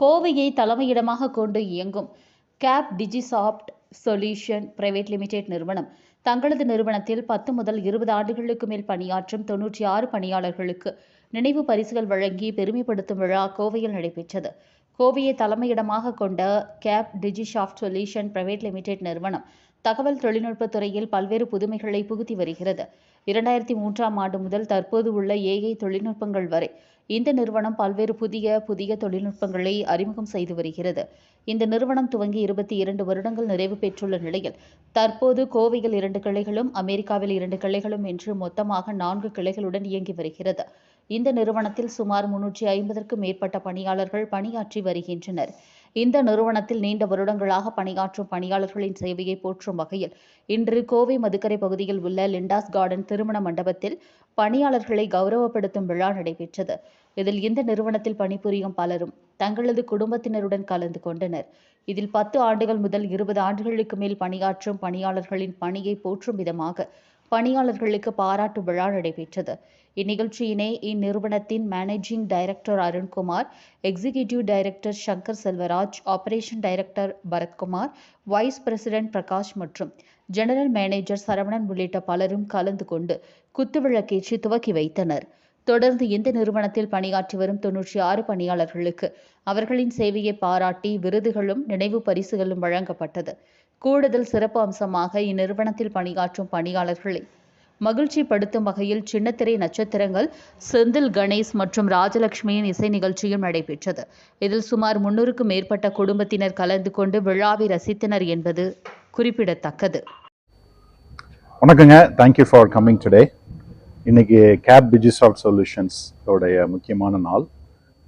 கோவையை தலைமையிடமாக கொண்டு இயங்கும் Cap Digisoft solution private limited நிறுவனம். தங்களது நிறுவனத்தில் பத்து முதல் இருபது ஆண்டுகளுக்கு மேல் பணியாற்றும் தொன்னூற்றி ஆறு பணியாளர்களுக்கு நினைவு பரிசுகள் வழங்கி பெருமைப்படுத்தும் விழா கோவையில் நடைபெற்றது. கோவையை தலைமையிடமாக கொண்ட Cap Digisoft solution private limited நிறுவனம் தகவல் தொழில்நுட்பத் துறையில் பல்வேறு புதுமைகளை புகுத்தி வருகிறது. இரண்டாயிரத்தி மூன்றாம் ஆண்டு முதல் தற்போது உள்ள ஏஐ தொழில்நுட்பங்கள் வரை இந்த நிறுவனம் பல்வேறு புதிய புதிய தொழில்நுட்பங்களை அறிமுகம் செய்து வருகிறது. இந்த நிறுவனம் துவங்கி இருபத்தி இரண்டு வருடங்கள் நிறைவு பெற்றுள்ள நிலையில் தற்போது கோவையில் இரண்டு கிளைகளும் அமெரிக்காவில் இரண்டு கிளைகளும் என்று மொத்தமாக நான்கு கிளைகளுடன் இயங்கி வருகிறது. இந்த நிறுவனத்தில் சுமார் முன்னூற்றி ஐம்பதற்கும் மேற்பட்ட பணியாளர்கள் பணியாற்றி வருகின்றனர். இந்த நிறுவனத்தில் நீண்ட வருடங்களாக பணியாற்றும் பணியாளர்களின் சேவையை போற்றும் வகையில் இன்று கோவை மதுக்கரை பகுதியில் உள்ள லிண்டாஸ் கார்டன் திருமண மண்டபத்தில் பணியாளர்களை கௌரவப்படுத்தும் விழா நடைபெற்றது. இதில் இந்த நிறுவனத்தில் பணிபுரியும் பலரும் தங்களது குடும்பத்தினருடன் கலந்து கொண்டனர். இதில் பத்து ஆண்டுகள் முதல் இருபது ஆண்டுகளுக்கு மேல் பணியாற்றும் பணியாளர்களின் பணியை போற்றும் விதமாக பணியாளர்களுக்கு பாராட்டு விழா நடைபெற்றது. இந்நிகழ்ச்சியினை இந்நிறுவனத்தின் managing director Arunkumar executive director Shankar Selvaraj operation director Bharathkumar vice president Prakash மற்றும் ஜெனரல் மேனேஜர் சரவணன் உள்ளிட்ட பலரும் கலந்து கொண்டு குத்துவிளக்கேற்றி துவக்கி வைத்தனர். தொடர்ந்து இந்த நிறுவனத்தில் பணியாற்றி வரும் தொன்னூற்றி ஆறு பணியாளர்களுக்கு அவர்களின் சேவையை பாராட்டி விருதுகளும் நினைவு பரிசுகளும் வழங்கப்பட்டது. கூடுதல் சிறப்பு அம்சமாக இந்நிறுவனத்தில் பணியாற்றும் பணியாளர்களை மகிழ்ச்சி படுத்தும் வகையில் சின்னத்திரை நட்சத்திரங்கள் செந்தில் கணேஷ் மற்றும் ராஜலட்சுமியின் இசை நிகழ்ச்சியும் நடைபெற்றது. இதில் சுமார் முன்னூறுக்கும் மேற்பட்ட குடும்பத்தினர் கலந்து கொண்டு விழாவை ரசித்தனர் என்பது குறிப்பிடத்தக்கது. வணக்கங்க. Thank you for coming today இன்னைக்கு கேப் டிஜிசால்ட் சொல்யூஷன்ஸ் உடைய முக்கியமான நாள்.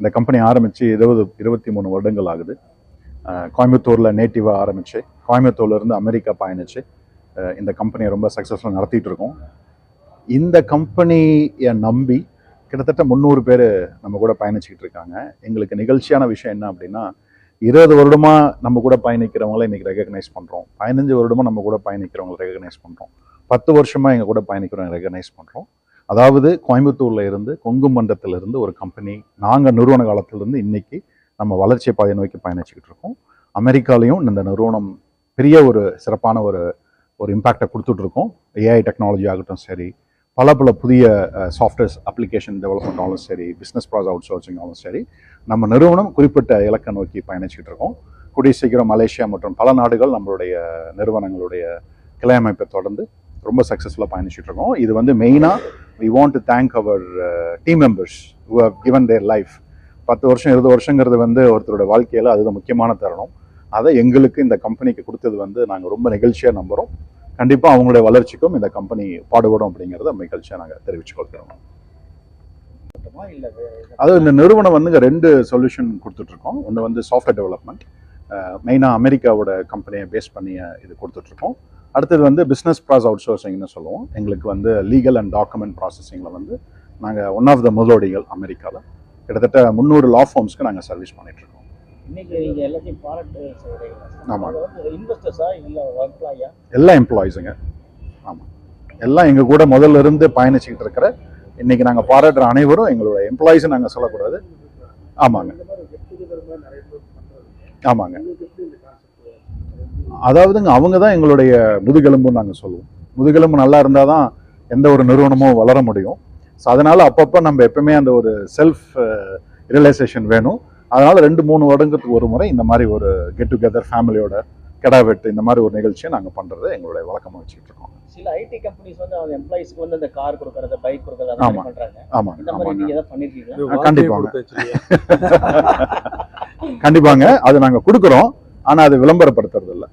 இந்த கம்பெனி ஆரம்பித்து இருபது இருபத்தி மூணு வருடங்கள் ஆகுது. கோயம்புத்தூரில் நேட்டிவாக ஆரம்பித்து கோயம்புத்தூர்லேருந்து அமெரிக்கா பயணித்து இந்த கம்பெனியை ரொம்ப சக்ஸஸ்ஃபுல்லாக நடத்திட்டு இருக்கோம். இந்த கம்பெனியை நம்பி கிட்டத்தட்ட முந்நூறு பேர் நம்ம கூட பயணிச்சுக்கிட்டு இருக்காங்க. எங்களுக்கு நிகழ்ச்சியான விஷயம் என்ன அப்படின்னா இருபது வருடமாக நம்ம கூட பயணிக்கிறவங்கள இன்றைக்கி ரெகக்னைஸ் பண்ணுறோம் பதினஞ்சு வருடமா நம்ம கூட பயணிக்கிறவங்களை ரெகக்னைஸ் பண்ணுறோம் பத்து வருஷமாக எங்கள் கூட பயணிக்கிறவங்க ரெகக்னைஸ் பண்ணுறோம் அதாவது கோயம்புத்தூர்ல இருந்து கொங்கு மண்டலத்துல இருந்து ஒரு கம்பெனி நாங்கள் நிறுவன காலத்திலிருந்து இன்றைக்கி இன்னைக்கு நம்ம வளர்ச்சி பாதையை நோக்கி பயணிச்சுக்கிட்டு இருக்கோம். அமெரிக்காலையும் இந்த நிறுவனம் பெரிய ஒரு சிறப்பான ஒரு ஒரு இம்பாக்டை கொடுத்துட்டு இருக்கோம். ஏஐ டெக்னாலஜி ஆகட்டும் சரி பல பல புதிய சாஃப்ட்வேர்ஸ் அப்ளிகேஷன் டெவலப்மெண்ட் ஆகும் சரி பிஸ்னஸ் ப்ராஸ் அவுட் சோர்சிங் சரி நம்ம நிறுவனம் குறிப்பிட்ட இலக்கை நோக்கி பயணிச்சுட்டு இருக்கோம். கூடிய சீக்கிரம் மலேசியா மற்றும் பல நாடுகள் நம்மளுடைய நிறுவனங்களுடைய கிளை அமைப்பை தொடர்ந்து ரொம்ப சக்ஸஸ்ஃபுல்லாக பயணிச்சுட்டு இருக்கோம். இது வந்து மெயினாக we want to thank our team members who have given their life பத்து வருஷம் இருபது வருஷங்கிறது வந்து ஒருத்தரோட வாழ்க்கையில் அதுதான் முக்கியமான தருணம். அதை எங்களுக்கு இந்த கம்பெனிக்கு கொடுத்தது வந்து நாங்கள் ரொம்ப நெகிழ்ச்சியாக நம்புகிறோம் கண்டிப்பாக அவங்களுடைய வளர்ச்சிக்கும் இந்த கம்பெனி பாடுபடும் அப்படிங்கிறத மகிழ்ச்சியாக நாங்கள் தெரிவிச்சு கொள்கிறோம் அது இந்த நிறுவனம் வந்து ரெண்டு சொல்யூஷன் கொடுத்துட்ருக்கோம். ஒன்று வந்து சாஃப்ட்வேர் டெவலப்மெண்ட் மெயினாக அமெரிக்காவோட கம்பெனியை பேஸ் பண்ணி இது கொடுத்துட்ருக்கோம். அடுத்தது வந்து பிஸ்னஸ் ப்ராஸ் அவுட் சோர்சிங்னு சொல்லுவோம். எங்களுக்கு வந்து லீகல் அண்ட் டாக்குமெண்ட் ப்ராசஸிங்கில் வந்து நாங்கள் ஒன் ஆஃப் த முதலோடிகள் அமெரிக்காவில் கிட்டத்தட்ட முந்நூறு லா ஃபார்ம்ஸ்க்கு நாங்கள் சர்வீஸ் பண்ணிகிட்ருக்கோம் எல்லா எம்ப்ளாயிஸுங்க ஆமாம் எல்லாம் எங்கள் கூட முதல்ல இருந்து பயணிச்சுக்கிட்டு இருக்கிற இன்னைக்கு நாங்கள் பாராட்டுற அனைவரும் எங்களோட எம்ப்ளாயிஸை நாங்கள் சொல்லக்கூடாது. ஆமாங்க. ஆமாங்க. அதாவதுங்க அவங்க தான் எங்களுடைய முதுகெலும்புன்னு நாங்கள் சொல்லுவோம். முதுகெலும்பு நல்லா இருந்தால் தான் எந்த ஒரு நிறுவனமும் வளர முடியும். ஸோ அதனால அப்பப்போ நம்ம எப்பவுமே அந்த ஒரு செல்ஃப் ரியலைசேஷன் வேணும். அதனால ரெண்டு மூணு வருடத்துக்கு ஒரு முறை இந்த மாதிரி ஒரு கெட் டுகெதர் ஃபேமிலியோட கெடா வெட்டு இந்த மாதிரி ஒரு நிகழ்ச்சியை நாங்கள் பண்ணுறது எங்களுடைய வழக்கமாக வச்சுக்கிட்டு இருக்கோம். சில ஐடி கம்பெனிஸ் வந்து அவங்க எம்ப்ளாயிஸ்க்கு வந்து அந்த கார் கொடுக்கறது பைக் கொடுக்கறது அந்த மாதிரி ஆமா. பண்றாங்க. ஆமாங்க இந்த மாதிரி நீங்க ஏதாவது பண்ணிருக்கீங்களா? ஆ, கண்டிப்பாங்க. கண்டிப்பாங்க. அது நாங்கள் கொடுக்குறோம். ஆனால் அது விளம்பரப்படுத்துறது இல்லை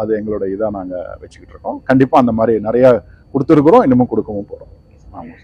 அது எங்களோட இதாக நாங்கள் வச்சுக்கிட்டு இருக்கோம். கண்டிப்பாக அந்த மாதிரி நிறையா கொடுத்துருக்குறோம். இன்னமும் கொடுக்கவும் போகிறோம் ஆமாம்